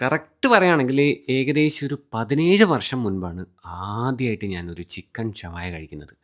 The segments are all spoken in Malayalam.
കറക്റ്റ് പറയുകയാണെങ്കിൽ ഏകദേശം ഒരു 17 വർഷം മുൻപാണ് ആദ്യമായിട്ട് ഞാനൊരു ചിക്കൻ ഷവായ കഴിക്കുന്നത്.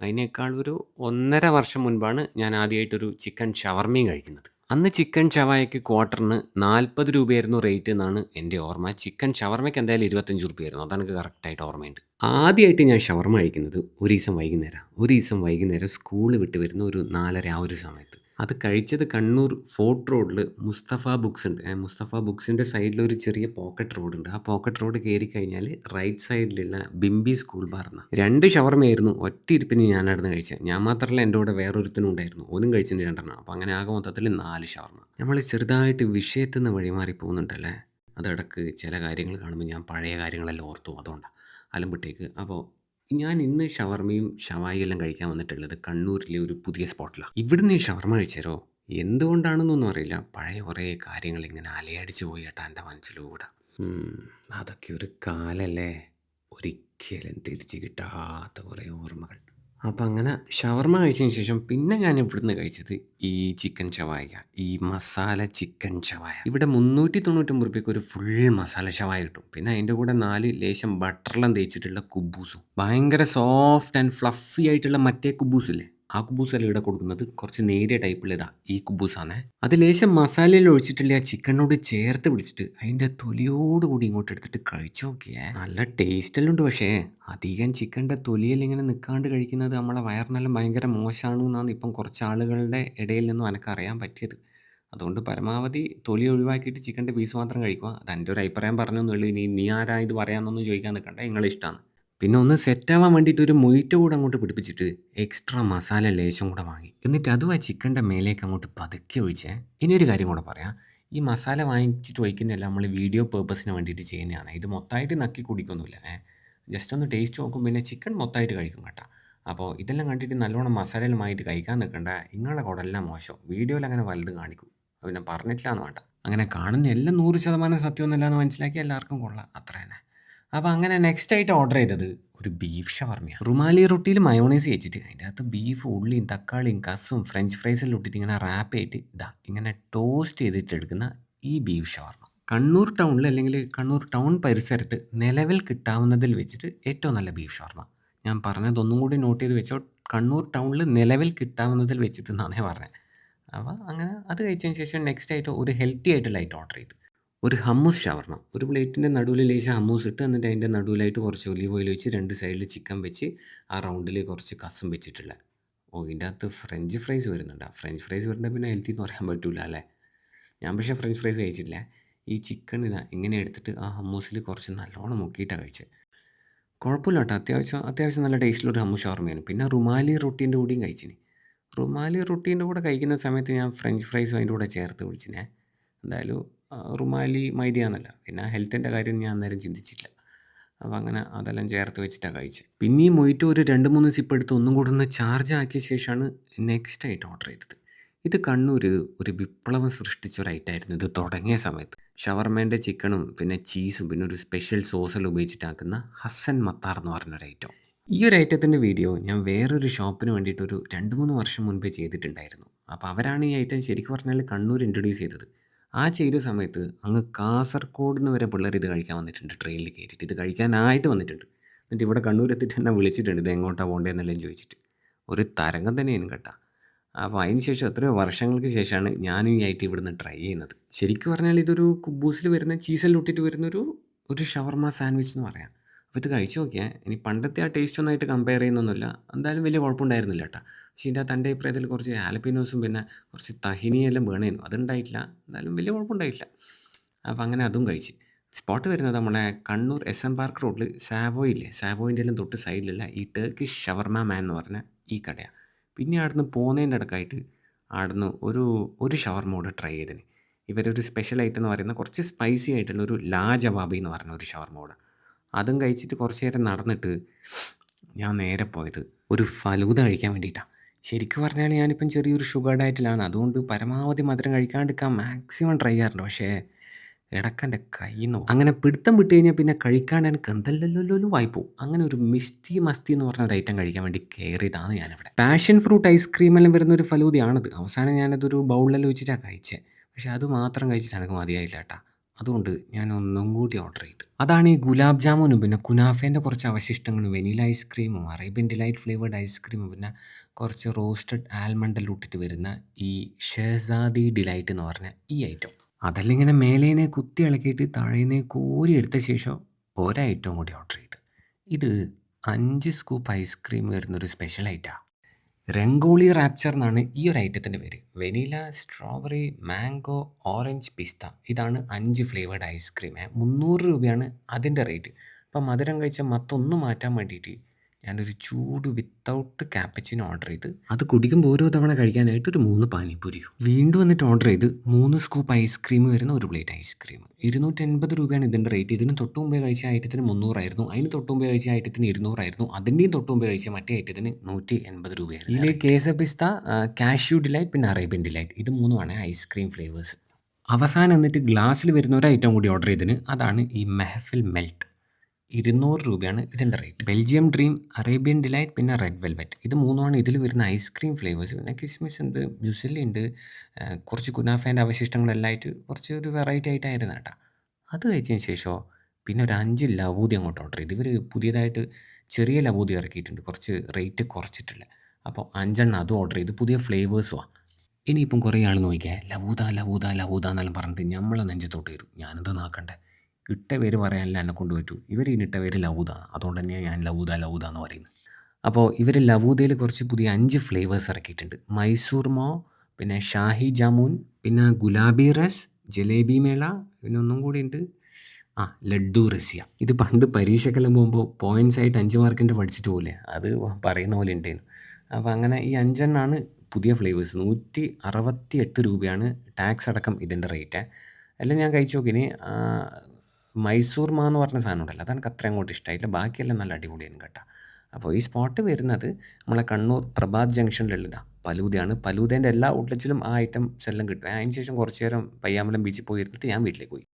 അതിനേക്കാൾ ഒരു 1 1/2 വർഷം മുൻപാണ് ഞാൻ ആദ്യമായിട്ടൊരു ചിക്കൻ ഷവർമയും കഴിക്കുന്നത്. അന്ന് ചിക്കൻ ഷവായയ്ക്ക് ക്വാർട്ടറിന് രൂ. 40 ആയിരുന്നു റേറ്റ് എന്നാണ് എന്റെ ഓർമ്മ. ചിക്കൻ ഷവർമയ്ക്ക് എന്തായാലും രൂ. 25 ആയിരുന്നു. അതെനിക്ക് കറക്റ്റായിട്ട് ഓർമ്മയുണ്ട്. ആദ്യമായിട്ട് ഞാൻ ഷവർമ കഴിക്കുന്നത് ഒരു ദിവസം വൈകുന്നേരം ഒരു ദിവസം വൈകുന്നേരം സ്കൂൾ വിട്ട് വരുന്ന ഒരു 4:30 ആ ഒരു സമയത്ത്. അത് കഴിച്ചത് കണ്ണൂർ ഫോർട്ട് റോഡിൽ മുസ്തഫ ബുക്സ് ഉണ്ട്. മുസ്തഫ ബുക്സിന്റെ സൈഡിൽ ഒരു ചെറിയ പോക്കറ്റ് റോഡ് ഉണ്ട് ആ പോക്കറ്റ് റോഡ് കയറി കഴിഞ്ഞാൽ റൈറ്റ് സൈഡിലുള്ള ബിംബി സ്കൂൾ ബാർന്ന രണ്ട് ഷവർമയായിരുന്നു ഒറ്റ ഇരിപ്പിന് അവിടുന്ന് കഴിച്ചത്. ഞാൻ മാത്രമല്ല എന്റെ കൂടെ വേറൊരുത്തനും ഉണ്ടായിരുന്നു. ഓനും കഴിച്ചിട്ട് രണ്ടെണ്ണം അപ്പോൾ അങ്ങനെ ആകെ മൊത്തത്തിൽ നാല് ഷവർമ. നമ്മൾ ചെറുതായിട്ട് വിഷയത്തിൽ നിന്ന് വഴിമാറി പോകുന്നുണ്ടല്ലേ. അതിടക്ക് ചില കാര്യങ്ങൾ കാണുമ്പോൾ ഞാൻ പഴയ കാര്യങ്ങളെല്ലാം ഓർത്തു അതുകൊണ്ടാണ് അലമ്പുട്ടേക്ക്. അപ്പോൾ ഞാൻ ഇന്ന് ഷവർമയും ഷവായിയും എല്ലാം കഴിക്കാൻ വന്നിട്ടുള്ളത് കണ്ണൂരിലെ ഒരു പുതിയ സ്പോട്ടിലാണ്. ഇവിടുന്ന് ഈ ഷവർമ കഴിച്ചാരോ എന്തുകൊണ്ടാണെന്നൊന്നും അറിയില്ല. പഴയ കുറേ കാര്യങ്ങൾ ഇങ്ങനെ അലയടിച്ച് പോയി കേട്ടാ എന്റെ മനസ്സിലൂടെ. അതൊക്കെ ഒരു കാലല്ലേ. ഒരിക്കലും തിരിച്ചു കിട്ടാത്ത കുറേ ഓർമ്മകൾ. അപ്പോൾ അങ്ങനെ ഷവർമ കഴിച്ചതിന് ശേഷം പിന്നെ ഞാൻ ഇവിടുന്ന് കഴിച്ചത് ഈ ചിക്കൻ ഷവായ. ഈ മസാല ചിക്കൻ ഷവായ. ഇവിടെ മുന്നൂറ്റി തൊണ്ണൂറ്റൊമ്പത് റുപ്യക്ക് ഒരു ഫുൾ മസാല ഷവായ കിട്ടും. പിന്നെ അതിന്റെ കൂടെ നാല് ലേശം ബട്ടറെല്ലാം തേച്ചിട്ടുള്ള കുബൂസും. ഭയങ്കര സോഫ്റ്റ് ആൻഡ് ഫ്ലഫി ആയിട്ടുള്ള മറ്റേ കുബൂസില്ലേ ആ കുബൂസല്ല ഇവിടെ കൊടുക്കുന്നത്. കുറച്ച് നേരിയ ടൈപ്പുള്ള ഇതാ ഈ കുബൂസാണ് അത് ലേശം മസാലയിൽ ഒഴിച്ചിട്ടുള്ള ആ ചിക്കനോട് ചേർത്ത് പിടിച്ചിട്ട് അതിന്റെ തൊലിയോട് കൂടി ഇങ്ങോട്ട് എടുത്തിട്ട് കഴിച്ചു നോക്കിയേ. നല്ല ടേസ്റ്റെല്ലാം ഉണ്ട് പക്ഷേ അധികം ചിക്കന്റെ തൊലിയിൽ ഇങ്ങനെ നിൽക്കാണ്ട് കഴിക്കുന്നത് നമ്മളെ വയറിനെല്ലാം ഭയങ്കര മോശമാണ് എന്നാണ് ഇപ്പം കുറച്ച് ആളുകളുടെ ഇടയിൽ നിന്നും എനിക്ക് അറിയാൻ പറ്റിയത്. അതുകൊണ്ട് പരമാവധി തൊലി ഒഴിവാക്കിയിട്ട് ചിക്കന്റെ പീസ് മാത്രം കഴിക്കുക. അത് എന്റെ ഒരു അഭിപ്രായം പറഞ്ഞു ഉള്ളൂ. ഇനി നീ ആരാ ഇത് പറയാമെന്നൊന്നും ചോദിക്കാൻ നിൽക്കണ്ട. നിങ്ങളെ ഇഷ്ടമാണ്. പിന്നെ ഒന്ന് സെറ്റാവാൻ വേണ്ടിയിട്ട് ഒരു മൊയ്റ്റോ കൂടെ അങ്ങോട്ട് പിടിപ്പിച്ചിട്ട് എക്സ്ട്രാ മസാല ലേശം കൂടെ വാങ്ങി. എന്നിട്ട് അതും ആ ചിക്കന്റെ മേലേക്ക് അങ്ങോട്ട് പതുക്കെ ഒഴിച്ചേ. ഇനി ഒരു കാര്യം കൂടെ പറയാം. ഈ മസാല വാങ്ങിച്ചിട്ട് ഒഴിക്കുന്നതല്ല നമ്മൾ വീഡിയോ പേർപ്പസിന് വേണ്ടിയിട്ട് ചെയ്യുന്നതാണ്. ഇത് മൊത്തമായിട്ട് നക്കി കുടിക്കൊന്നുമില്ല. ഏ ജസ്റ്റ് ഒന്ന് ടേസ്റ്റ് നോക്കും. പിന്നെ ചിക്കൻ മൊത്തമായിട്ട് കഴിക്കും കേട്ടോ. അപ്പോൾ ഇതെല്ലാം കണ്ടിട്ട് നല്ലോണം മസാലയുമായിട്ട് കഴിക്കാൻ നിൽക്കണ്ട. നിങ്ങളെ കുടലെല്ലാം മോശം. വീഡിയോയിൽ അങ്ങനെ വലുത് കാണിക്കും. പിന്നെ പറഞ്ഞിട്ടില്ലാന്ന് വേണ്ട. അങ്ങനെ കാണുന്ന എല്ലാം നൂറ് ശതമാനം സത്യമൊന്നുമില്ല എന്ന് മനസ്സിലാക്കി എല്ലാവർക്കും കൊള്ളാം. അത്ര തന്നെ. അപ്പോൾ അങ്ങനെ നെക്സ്റ്റ് ആയിട്ട് ഓർഡർ ചെയ്തത് ഒരു ബീഫ് ഷവർമയാണ്. റുമാലി റൊട്ടിയിൽ മയോണൈസ് വെച്ചിട്ട് അതിന്റെ അകത്ത് ബീഫ്, ഉള്ളിയും തക്കാളിയും കസും ഫ്രഞ്ച് ഫ്രൈസെല്ലാം ഇട്ടിട്ട് ഇങ്ങനെ റാപ്പ് ചെയ്തിട്ട് ഇതാ ഇങ്ങനെ ടോസ്റ്റ് ചെയ്തിട്ട് എടുക്കുന്ന ഈ ബീഫ് ഷവർമ. കണ്ണൂർ ടൗണിൽ അല്ലെങ്കിൽ കണ്ണൂർ ടൗൺ പരിസരത്ത് നിലവിൽ കിട്ടാവുന്നതിൽ വെച്ചിട്ട് ഏറ്റവും നല്ല ബീഫ് ഷവർമ. ഞാൻ പറഞ്ഞത് ഒന്നും കൂടി നോട്ട് ചെയ്ത് വെച്ചോ. കണ്ണൂർ ടൗണിൽ നിലവിൽ കിട്ടാവുന്നതിൽ വെച്ചിട്ട് എന്നാണ് പറഞ്ഞത്. അപ്പോൾ അങ്ങനെ അത് കഴിച്ചതിന് ശേഷം നെക്സ്റ്റ് ആയിട്ട് ഒരു ഹെൽത്തി ആയിട്ടുള്ള ഐറ്റം ഓർഡർ ചെയ്തു. ഒരു ഹമ്മൂസ് ഷവർമ. ഒരു പ്ലേറ്റിന്റെ നടുവിൽ ലേശം ഹമ്മൂസ് ഇട്ട് എന്നിട്ട് അതിന്റെ നടുവിലായിട്ട് കുറച്ച് ഒലിവ് ഓയിൽ വെച്ച് രണ്ട് സൈഡിൽ ചിക്കൻ വെച്ച് ആ റൗണ്ടിൽ കുറച്ച് കസം വെച്ചിട്ടുള്ള. ഓ ഇതിന്റെ അകത്ത് ഫ്രഞ്ച് ഫ്രൈസ് വരുന്നുണ്ട്. ആ ഫ്രഞ്ച് ഫ്രൈസ് വരുന്നത് പിന്നെ ഹെൽത്തി എന്ന് പറയാൻ പറ്റില്ല അല്ലേ. ഞാൻ പക്ഷേ ഫ്രഞ്ച് ഫ്രൈസ് കഴിച്ചിട്ടില്ല. ഈ ചിക്കൻ ഇതാ ഇങ്ങനെ എടുത്തിട്ട് ആ ഹമ്മൂസിൽ കുറച്ച് നല്ലോണം മുക്കിയിട്ടാണ് കഴിച്ചത്. കുഴപ്പമില്ല കേട്ടോ. അത്യാവശ്യം അത്യാവശ്യം നല്ല ടേസ്റ്റുള്ള ഒരു ഹമ്മൂസ് ഷവർമയാണ്. പിന്നെ റുമാലി റൊട്ടീന്റെ കൂടെയും കഴിച്ചിന്. റുമാലി റൊട്ടീന്റെ കൂടെ കഴിക്കുന്ന സമയത്ത് ഞാൻ ഫ്രഞ്ച് ഫ്രൈസും അതിന്റെ കൂടെ ചേർത്ത് വിളിച്ചിനെ എന്തായാലും റുമാലി മൈദയാണല്ലോ. പിന്നെ ഹെൽത്തിന്റെ കാര്യം ഞാൻ അന്നേരം ചിന്തിച്ചില്ല. അപ്പോൾ അങ്ങനെ അതെല്ലാം ചേർത്ത് വെച്ചിട്ടാണ് കഴിച്ചത്. പിന്നെ ഈ മൊയ്റ്റോ ഒരു 2, 3 സിപ്പ് എടുത്ത് ഒന്നും കൂടെ ഒന്ന് ചാർജ് ആക്കിയ ശേഷമാണ് നെക്സ്റ്റ് ആയിട്ട് ഓർഡർ ചെയ്തത്. ഇത് കണ്ണൂർ ഒരു വിപ്ലവം സൃഷ്ടിച്ച ഒരു ഐറ്റം ആയിരുന്നു ഇത് തുടങ്ങിയ സമയത്ത്. ഷവർമേന്റെ ചിക്കനും പിന്നെ ചീസും പിന്നെ ഒരു സ്പെഷ്യൽ സോസെല്ലാം ഉപയോഗിച്ചിട്ടാക്കുന്ന ഹസൻ മത്താർ എന്ന് പറഞ്ഞൊരു ഐറ്റം. ഈ ഒരു ഐറ്റത്തിന്റെ വീഡിയോ ഞാൻ വേറൊരു ഷോപ്പിന് വേണ്ടിയിട്ട് ഒരു 2, 3 വർഷം മുൻപേ ചെയ്തിട്ടുണ്ടായിരുന്നു. അപ്പോൾ അവരാണ് ഈ ഐറ്റം ശരിക്കും പറഞ്ഞാൽ കണ്ണൂർ ഇൻട്രൊഡ്യൂസ് ചെയ്തത്. ആ ചെയ്ത സമയത്ത് അങ്ങ് കാസർഗോഡ് നിന്ന് വരെ പിള്ളേർ ഇത് കഴിക്കാൻ വന്നിട്ടുണ്ട് ട്രെയിനിൽ കയറ്റിയിട്ട്. ഇത് കഴിക്കാനായിട്ട് വന്നിട്ടുണ്ട്. എന്നിട്ട് ഇവിടെ കണ്ണൂർ എത്തിയിട്ട് എന്നെ വിളിച്ചിട്ടുണ്ട് ഇത് എങ്ങോട്ടാണ് പോകേണ്ടതെന്നെല്ലാം ചോദിച്ചിട്ട്. ഒരു തരംഗം തന്നെയാണ് കേട്ടോ. അപ്പോൾ അതിന് ശേഷം എത്രയോ വർഷങ്ങൾക്ക് ശേഷമാണ് ഞാനും ഈ ആയിട്ട് ഇവിടുന്ന് ട്രൈ ചെയ്യുന്നത്. ശരിക്കും പറഞ്ഞാൽ ഇതൊരു കുബൂസിൽ വരുന്ന ചീസൽ ഇട്ടിട്ട് വരുന്നൊരു ഒരു ഷവർമ സാൻഡ്വിച്ച് എന്ന് പറയാം. അപ്പോൾ ഇത് കഴിച്ചു നോക്കിയാൽ ഇനി പണ്ടത്തെ ആ ടേസ്റ്റ് ഒന്നായിട്ട് കമ്പയർ ചെയ്യുന്നൊന്നുമില്ല. എന്തായാലും വലിയ കുഴപ്പമുണ്ടായിരുന്നില്ല കേട്ടോ. ഇതിന്റെ തന്റെ അഭിപ്രായത്തിൽ കുറച്ച് ആലപ്പിനോസും പിന്നെ കുറച്ച് തഹിനിയെല്ലാം വേണേനു. അതുണ്ടായിട്ടില്ല. എന്നാലും വലിയ കുഴപ്പമുണ്ടായിട്ടില്ല. അപ്പോൾ അങ്ങനെ അതും കഴിച്ച്. സ്പോട്ട് വരുന്നത് നമ്മുടെ കണ്ണൂർ എസ് എം പാർക്ക് റോഡിൽ സാവോയില്ലേ സാവോയിന്റെ എല്ലാം തൊട്ട് സൈഡിലുള്ള ഈ ടേക്ക് ഷവർമ മാൻ എന്ന് പറഞ്ഞ ഈ കടയാണ്. പിന്നെ അവിടുന്ന് പോകുന്നതിന്റെ ഇടക്കായിട്ട് അവിടുന്ന് ഒരു ഒരു ഷവർമ കൂടെ ട്രൈ ചെയ്തിന്. ഇവരൊരു സ്പെഷ്യൽ ഐറ്റം എന്ന് പറയുന്ന കുറച്ച് സ്പൈസി ആയിട്ടുള്ള ഒരു ലാ ജവാബി എന്ന് പറഞ്ഞ ഒരു ഷവർമ കൂടെ. അതും കഴിച്ചിട്ട് കുറച്ച് നേരം നടന്നിട്ട് ഞാൻ നേരെ പോയത് ഒരു ഫലൂത കഴിക്കാൻ വേണ്ടിയിട്ടാണ്. ശരിക്കും പറഞ്ഞാൽ ഞാനിപ്പം ചെറിയൊരു ഷുഗർ ഡയറ്റിലാണ്. അതുകൊണ്ട് പരമാവധി മധുരം കഴിക്കാണ്ടിരിക്കാൻ മാക്സിമം ട്രൈ ചെയ്യാറുണ്ട്. പക്ഷേ ഇടയ്ക്ക് എന്റെ കയ്യിൽ അങ്ങനെ പിടുത്തം വിട്ട് കഴിഞ്ഞാൽ പിന്നെ കഴിക്കാണ്ട് എനിക്ക് എന്തെല്ലാമല്ലോ ആയിപ്പോവും. അങ്ങനെ ഒരു മിസ്തി മസ്തി എന്ന് പറഞ്ഞ ഒരു ഐറ്റം കഴിക്കാൻ വേണ്ടി കയറിയതാണ് ഞാനിവിടെ. പാഷൻ ഫ്രൂട്ട് ഐസ്ക്രീമെല്ലാം വരുന്ന ഒരു ഫലൂതിയാണത് അവസാനം ഞാനതൊരു ബൗളിലെല്ലാം വെച്ചിട്ടാണ് കഴിച്ചത്. പക്ഷേ അത് മാത്രം കഴിച്ചിട്ട് എനിക്ക് മതിയായില്ല കേട്ടോ. അതുകൊണ്ട് ഞാൻ ഒന്നും കൂടി ഓർഡർ ചെയ്തു. അതാണ് ഈ ഗുലാബ് ജാമുനും പിന്നെ കുനാഫേന്റെ കുറച്ച് അവശിഷ്ടങ്ങളും വെനില ഐസ്ക്രീമും അറേബ്യൻ ഡിലൈറ്റ് ഫ്ലേവേർഡ് ഐസ്ക്രീമും പിന്നെ കുറച്ച് റോസ്റ്റഡ് ആൽമണ്ട് എല്ലാം ഇട്ടിട്ട് വരുന്ന ഈ ഷെഹസാദി ഡിലൈറ്റ് എന്ന് പറഞ്ഞ ഈ ഐറ്റം. അതെല്ലാം ഇങ്ങനെ മേലേനെ കുത്തി ഇളക്കിയിട്ട് താഴേനെ കോരി എടുത്ത ശേഷം ഒരൈറ്റവും കൂടി ഓർഡർ ചെയ്തു. ഇത് അഞ്ച് സ്കൂപ്പ് ഐസ്ക്രീം വരുന്നൊരു സ്പെഷ്യൽ ഐറ്റാ. രംഗോളി റാപ്ചർ എന്നാണ് ഈ ഒരു ഐറ്റത്തിന്റെ പേര്. വെനില, സ്ട്രോബെറി, മാംഗോ, ഓറഞ്ച്, പിസ്ത ഇതാണ് അഞ്ച് ഫ്ലേവേർഡ് ഐസ്ക്രീം. ₹300 രൂപയാണ് അതിന്റെ റേറ്റ്. അപ്പം മധുരം കഴിച്ച മത്തൊന്ന് മാറ്റാൻ വേണ്ടിയിട്ട് ഞാനൊരു ചൂട് വിത്തൗട്ട് ക്യാപ്പച്ചിന് ഓർഡർ ചെയ്ത് അത് കുടിക്കുമ്പോൾ ഓരോ തവണ കഴിക്കാനായിട്ട് ഒരു മൂന്ന് പാനിപ്പൊരിയും വീണ്ടും വന്നിട്ട് ഓർഡർ ചെയ്ത് മൂന്ന് സ്കൂപ്പ് ഐസ്ക്രീം വരുന്ന ഒരു പ്ലേറ്റ് ഐസ്ക്രീം. ₹280 രൂപയാണ് ഇതിന്റെ റേറ്റ്. ഇതിന് തൊട്ട് മുമ്പേ കഴിച്ച ഐറ്റത്തിന് 300 ആയിരുന്നു. അതിന് തൊട്ട് മുമ്പേ കഴിച്ച ഐറ്റത്തിന് 200 ആയിരുന്നു. അതിന്റെയും തൊട്ട് മുമ്പേ കഴിച്ച മറ്റേ ഐറ്റത്തിന് 180 രൂപയാണ് ഇതിൽ കേസ പിസ്ത, കാഷ്യൂ ഡിലൈറ്റ് പിന്നെ അറേബ്യൻ ഡിലൈറ്റ് ഇത് മൂന്നുമാണ് ഐസ്ക്രീം ഫ്ലേവേഴ്സ്. അവസാനം എന്നിട്ട് ഗ്ലാസ്സിൽ വരുന്ന ഒരു ഐറ്റം കൂടി ഓർഡർ ചെയ്തതിന് അതാണ് ഈ മെഹഫിൽ മെൽറ്റ്. ₹200 രൂപയാണ് ഇതിന്റെ rate. Belgium dream, Arabian delight പിന്നെ റെഡ് വെൽവെറ്റ് ഇത് മൂന്നുമാണ് ഇതിൽ വരുന്ന ഐസ്ക്രീം ഫ്ലേവേഴ്സ്. പിന്നെ കിസ്മിസ് ഉണ്ട്, മ്യുസ്ലി ഉണ്ട്, കുറച്ച് കുനാഫേന്റെ അവശിഷ്ടങ്ങളെല്ലാം ആയിട്ട് കുറച്ച് ഒരു വെറൈറ്റി ആയിട്ടായിരുന്നു കേട്ടോ. അത് കഴിച്ചതിന് ശേഷം പിന്നെ ഒരു അഞ്ച് ലവൂതി അങ്ങോട്ട് ഓർഡർ ചെയ്തു. ഇവർ പുതിയതായിട്ട് ചെറിയ ലവൂതി ഇറക്കിയിട്ടുണ്ട്. കുറച്ച് റേറ്റ് കുറച്ചിട്ടുള്ള. അപ്പോൾ 5 എണ്ണം അതും ഓർഡർ ചെയ്തു. പുതിയ ഫ്ലേവേഴ്സുമാണ് ഇനിയിപ്പം കുറേ ആൾ നോക്കിയാൽ ലവൂത ലവൂത ലവൂത എന്നെല്ലാം പറഞ്ഞിട്ട് നമ്മളെ നെഞ്ചത്തോട്ട് വരും. ഞാനെന്താ ആക്കണ്ടേ? ഇട്ട പേര് പറയാനല്ല എന്നെ കൊണ്ട് പറ്റൂ. ഇവർ ഇനിട്ട പേര് ലവൂദ. അതുകൊണ്ട് തന്നെയാണ് ഞാൻ ലവൂദ, ലവൂദ എന്ന് പറയുന്നത്. അപ്പോൾ ഇവർ ലവൂദയിൽ കുറച്ച് പുതിയ അഞ്ച് ഫ്ലേവേഴ്സ് ഇറക്കിയിട്ടുണ്ട്. മൈസൂർ മോ പിന്നെ ഷാഹി ജാമുൻ, പിന്നെ ഗുലാബി റസ്, ജലേബി മേള പിന്നെ ഒന്നും കൂടി ഉണ്ട്. ആ ലഡു റസിയ. ഇത് പണ്ട് പരീക്ഷയ്ക്കെല്ലാം പോകുമ്പോൾ പോയിൻസ് ആയിട്ട് അഞ്ച് മാർക്കിന്റെ പഠിച്ചിട്ട് പോലെ അത് പറയുന്ന പോലെ ഉണ്ടായിരുന്നു അപ്പോൾ അങ്ങനെ ഈ അഞ്ചെണ്ണാണ് പുതിയ ഫ്ലേവേഴ്സ്. ₹168 രൂപയാണ് ടാക്സ് അടക്കം ഇതിന്റെ റേറ്റ്. അല്ല ഞാൻ കഴിച്ചു നോക്കീന്. മൈസൂർ മാ എന്ന് പറഞ്ഞ സാധനം ഉണ്ടല്ലോ അതെനിക്ക് അത്ര അങ്ങോട്ട് ഇഷ്ടമായില്ല. ബാക്കിയെല്ലാം നല്ല അടിപൊളിയാണ് കേട്ടോ. അപ്പോൾ ഈ സ്പോട്ട് വരുന്നത് നമ്മളെ കണ്ണൂർ പ്രഭാത് ജംഗ്ഷനിലുള്ളതാണ് പലൂതയാണ് പലൂതേന്റെ എല്ലാ ഔട്ട്ലെറ്റ്സിലും ആ ഐറ്റംസ് എല്ലാം കിട്ടും. അതിന് ശേഷം കുറച്ച് നേരം പയ്യാമ്പലം ബീച്ചിൽ പോയി ഇരുന്നിട്ട് ഞാൻ വീട്ടിലേക്ക് പോയി.